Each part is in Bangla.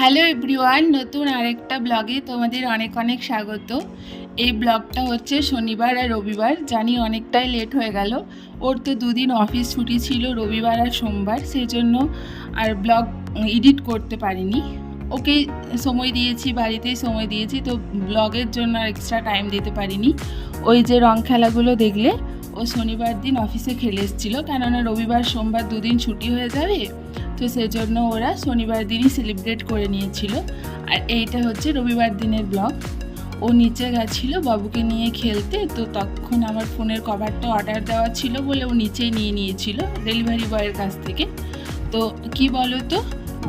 হ্যালো এভরিওয়ান, নতুন আরেকটা ব্লগে তোমাদের অনেক অনেক স্বাগত। এই ব্লগটা হচ্ছে শনিবার আর রবিবার, জানি অনেকটাই লেট হয়ে গেল। ওর তো দুদিন অফিস ছুটি ছিল, রবিবার আর সোমবার সেই জন্য আর ব্লগ এডিট করতে পারিনি। ওকে সময় দিয়েছি, বাড়িতেই সময় দিয়েছি, তো ব্লগের জন্য আর এক্সট্রা টাইম দিতে পারিনি। ওই যে রং খেলাগুলো দেখলে, ও শনিবার দিন অফিসে খেলে এসেছিল, কেননা রবিবার, সোমবার দুদিন ছুটি হয়ে যাবে তো সেই জন্য ওরা শনিবার দিনই সেলিব্রেট করে নিয়েছিল। আর এইটা হচ্ছে রবিবার দিনের ব্লগ ও নিচে গেছিল বাবুকে নিয়ে খেলতে, তো তখন আমার ফোনের কভারটা অর্ডার দেওয়া ছিল বলে ও নিচেই নিয়ে নিয়েছিল ডেলিভারি বয়ের কাছ থেকে। তো কি বলো তো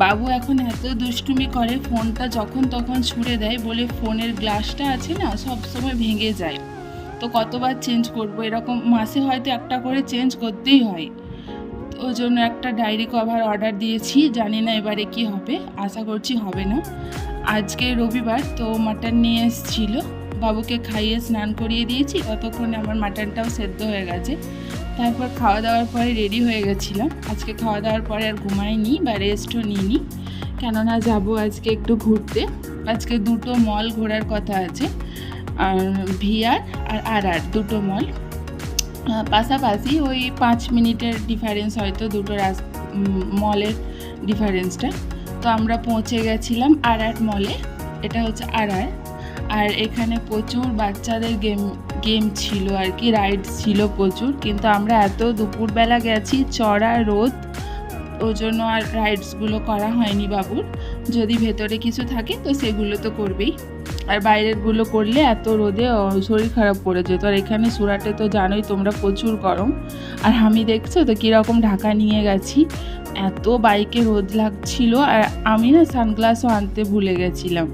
বাবু এখন এত দুষ্টুমি করে ফোনটা যখন তখন ছুঁড়ে দেয় বলে ফোনের গ্লাসটা আছে না সব সময় ভেঙে যায়। তো কতবার চেঞ্জ করব? এরকম মাসে হয়তো একটা করে চেঞ্জ করতেই হয়। ওই জন্য একটা ডায়েরি কভার অর্ডার দিয়েছি, জানি না এবারে কি হবে, আশা করছি হবে না। আজকে রবিবার তো মাটন নিয়ে এসেছিল, বাবুকে খাইয়ে স্নান করিয়ে দিয়েছি, ততক্ষণে আমার মাটনটাও সেদ্ধ হয়ে গেছে। তারপর খাওয়া দাওয়ার পরে রেডি হয়ে গেছিলাম। আজকে খাওয়া দাওয়ার পরে আর ঘুমাইনি বা রেস্টও নিইনি, কেননা যাব আজকে একটু ঘুরতে। আজকে দুটো মল ঘোরার কথা আছে, আর ভিআর আর আর আর দুটো মল। পাশাপাশি ওই পাঁচ মিনিটের ডিফারেন্স হয়তো দুটো রাস মলের ডিফারেন্সটা তো আমরা পৌঁছে গেছিলাম আর আর মলে এটা হচ্ছে আর আর এখানে প্রচুর বাচ্চাদের গেম গেম ছিল আর কি রাইড ছিল প্রচুর। কিন্তু আমরা এত দুপুরবেলা গেছি, চড়া, রোদ ওই জন্য আর রাইডসগুলো করা হয়নি বাবুর। যদি ভেতরে কিছু থাকে, তো সেগুলো তো করবেই। আর বাইরেরগুলো করলে এত রোদে শরীর খারাপ করে যেত। আর এখানে সুরাটে তো জানোই তোমরা প্রচুর গরম। আর আমি দেখছ তো কীরকম ঢাকা নিয়ে গেছি। এত বাইকে রোদ লাগছিল। আর আমি না সানগ্লাসও আনতে ভুলে গেছিলাম।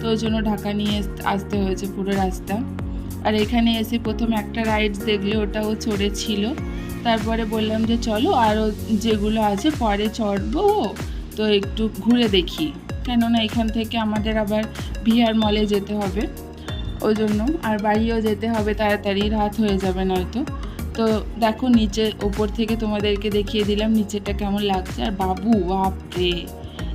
তো ওই জন্য ঢাকা নিয়ে আসতে হয়েছে পুরো রাস্তা। আর এখানে এসে প্রথমে একটা রাইডস দেখলে ওটাও চড়েছিল তারপরে বললাম যে চলো আরও যেগুলো আছে, পরে চড়বো। তো একটু ঘুরে দেখি। কেননা এখান থেকে আমাদের আবার বিহার মলে যেতে হবে। ওই জন্য আর বাড়িও যেতে হবে, তাড়াতাড়ি রাত হয়ে যাবে নয়তো। তো দেখো নিচে ওপর থেকে তোমাদেরকে দেখিয়ে দিলাম নিচেটা কেমন লাগছে। আর বাবু, বাপরে!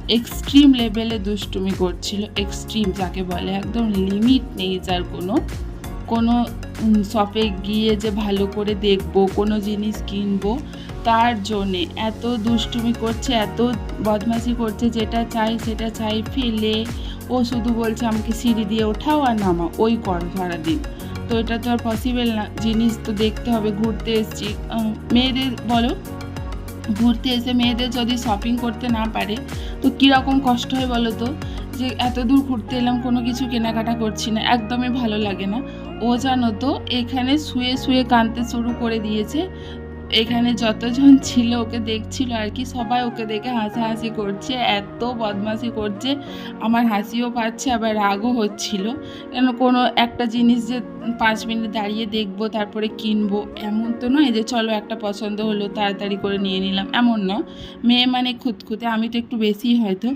এক্সট্রিম লেভেলে দুষ্টুমি করছিল। এক্সট্রিম যাকে বলে। একদম লিমিট নেই যার কোনো। কোনো শপে গিয়ে যে ভালো করে দেখব, কোনো জিনিস কিনবো তার জন্যে? এত দুষ্টুমি করছে, এত বদমাশি করছে, যেটা চাই সেটা চাই ফেলে। ও শুধু বলছে, আমাকে সিঁড়ি দিয়ে ওঠাও আর নামাও। ওই কর সারাদিন। তো এটা তো আর পসিবল না। জিনিস তো দেখতে হবে, ঘুরতে এসছি। মেয়েদের, বলো? ঘুরতে এসে মেয়েদের যদি শপিং করতে না পারে, তো কীরকম কষ্ট হয় বলো তো? যে এত দূর ঘুরতে এলাম, কোনো কিছু কেনাকাটা করছি না, একদমই ভালো লাগে না। ও জানো তো, এখানে শুয়ে শুয়ে কাঁদতে শুরু করে দিয়েছে। এখানে যতজন ছিল ওকে দেখছিল আর কি, সবাই ওকে দেখে হাসাহাসি করছে, এত বদমাশি করছে, আমার হাসিও পাচ্ছে, আবার রাগও হচ্ছিল। কেন কোনো একটা জিনিস যে পাঁচ মিনিট দাঁড়িয়ে দেখব, তারপরে কিনবো, এমন তো নয় যে চলো একটা পছন্দ হলো, তাড়াতাড়ি করে নিয়ে নিলাম, এমন না। মেয়ে মানে খুঁতখুঁতে, আমি তো একটু বেশিই হয়তো।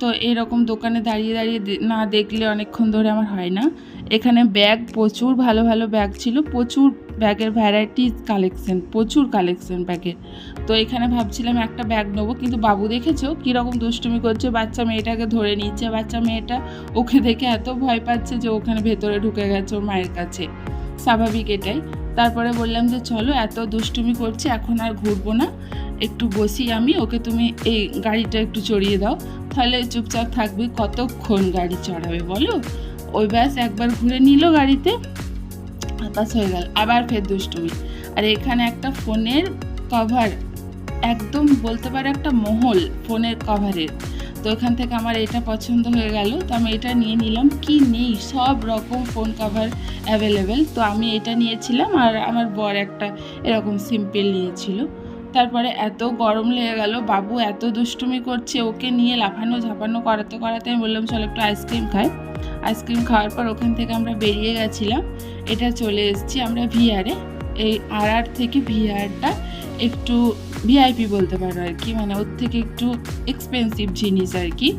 তো এরকম দোকানে দাঁড়িয়ে দাঁড়িয়ে না দেখলে অনেকক্ষণ ধরে আমার হয় না। এখানে ব্যাগ প্রচুর ভালো ভালো ব্যাগ ছিল। প্রচুর ব্যাগের ভ্যারাইটি কালেকশন প্রচুর কালেকশন ব্যাগের তো এখানে ভাবছিলাম একটা ব্যাগ নেব, কিন্তু বাবু দেখেছ কীরকম দুষ্টুমি করছে? বাচ্চা মেয়েটাকে ধরে নিচ্ছে, বাচ্চা মেয়েটা ওকে দেখে এত ভয় পাচ্ছে যে ওখানে ভেতরে ঢুকে গেছে ওর মায়ের কাছে। স্বাভাবিক এটাই। তারপরে বললাম যে, চলো, এত দুষ্টুমি করছে, এখন আর ঘুরবো না। একটু বসি আমি, ওকে তুমি এই গাড়িটা একটু চড়িয়ে দাও। তাহলে চুপচাপ থাকবে, কতক্ষণ গাড়ি চড়াবে বলো? ওই ব্যাস একবার ঘুরে নিল গাড়িতে বাস হয়ে গেল, আবার ফের দুষ্টুমি। আর এখানে একটা ফোনের কভার একদম বলতে পারো একটা মহল ফোনের কভারের তো এখান থেকে আমার এটা পছন্দ হয়ে গেল, তো আমি এটা নিয়ে নিলাম। কি নেই, সব রকম ফোন কভার অ্যাভেলেবেল তো আমি এটা নিয়েছিলাম আর আমার বর একটা এরকম সিম্পল নিয়েছিল। তারপরে এত গরম লেগে গেল, বাবু এত দুষ্টুমি করছে, ওকে নিয়ে লাফানো ঝাপানো করাতে করাতে আমি বললাম, চলো একটু আইসক্রিম খাই। আইসক্রিম খাওয়ার পর ওখান থেকে আমরা বেরিয়ে গেছিলাম। এটা চলে এসেছি আমরা ভিআরে এই আর আর থেকে ভিআরটা একটু ভিআইপি বলতে পারো আর কি মানে ওর থেকে একটু এক্সপেন্সিভ জিনিস আর কি।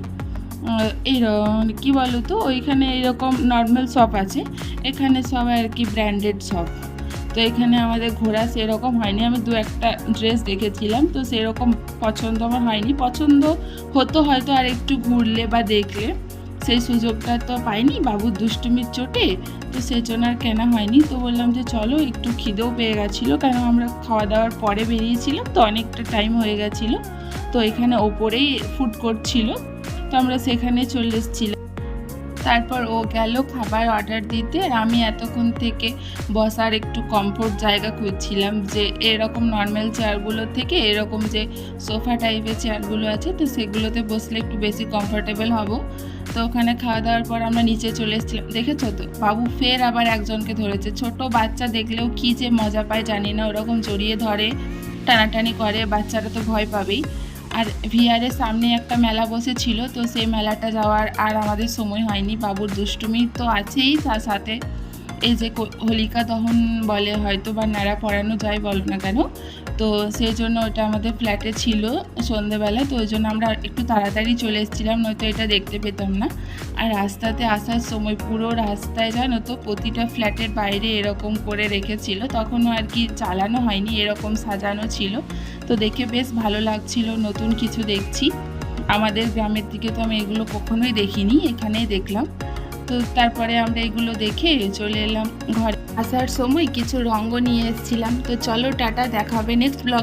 এইরকম, কী বলো তো ওইখানে এরকম নর্মাল শপ আছে। এখানে সব আর কি ব্র্যান্ডেড শপ তো এখানে আমাদের ঘোরা সেরকম হয়নি। আমি দু একটা ড্রেস দেখেছিলাম, তো সেরকম পছন্দ আমার হয়নি। পছন্দ হতো হয়তো আর একটু ঘুরলে বা দেখলে। সেই সুযোগটা তো পাইনি বাবুর দুষ্টুমির চোটে, তো সেই জন্য আর কেনা হয়নি। তো বললাম যে চলো, একটু খিদেও পেয়ে গেছিল কারণ আমরা খাওয়া দাওয়ার পরে বেরিয়েছিলাম, তো অনেকটা টাইম হয়ে গেছিল। তো এখানে ওপরেই ফুড কোর্ট ছিল, তো আমরা সেখানে চলে এসেছিলাম। তারপর ও গেল খাবার অর্ডার দিতে। আর আমি এতক্ষণ থেকে বসার একটু কমফোর্ট জায়গা খুঁজছিলাম যে, এরকম নর্মাল চেয়ারগুলোর থেকে এরকম যে সোফা টাইপের চেয়ারগুলো আছে, তো সেগুলোতে বসলে একটু বেশি কমফোর্টেবল হব। তো ওখানে খাওয়া দাওয়ার পর আমরা নিচে চলে এসেছিলাম। দেখেছ তো? বাবু ফের আবার একজনকে ধরেছে। ছোট বাচ্চা দেখলেও কী যে মজা পায় জানি না, ওরকম জড়িয়ে ধরে, টানাটানি করে, বাচ্চারা তো ভয় পাবেই। আর ভিআরের সামনে একটা মেলা বসেছিল, তো সেই মেলাটা যাওয়ার আর আমাদের সময় হয়নি। বাবুর দুষ্টুমি তো আছেই, তার সাথে এই যে হোলিকা দহন বলে হয়তো বা নাড়া পড়ানো যায় বলো না কেন। তো সেই জন্য ওটা আমাদের ফ্ল্যাটে ছিল সন্ধেবেলা তো ওই জন্য আমরা একটু তাড়াতাড়ি চলে এসেছিলাম, নয়তো এটা দেখতে পেতাম না। আর রাস্তাতে আসার সময় পুরো রাস্তায় জানো তো, প্রতিটা ফ্ল্যাটের বাইরে এরকম করে রেখেছিল। তখনও আর কি চালানো হয়নি, এরকম সাজানো ছিল। তো দেখে বেশ ভালো লাগছিল, নতুন কিছু দেখছি। আমাদের গ্রামের দিকে তো আমি এগুলো কখনোই দেখিনি, এখানেই দেখলাম। তো তারপরে আমরা এগুলো দেখে চলে এলাম ঘরে। আসার সময় কিছু রঙ্গ নিয়ে এসেছিলাম। তো চলো টাটা, দেখা হবে নেক্সট ব্লগ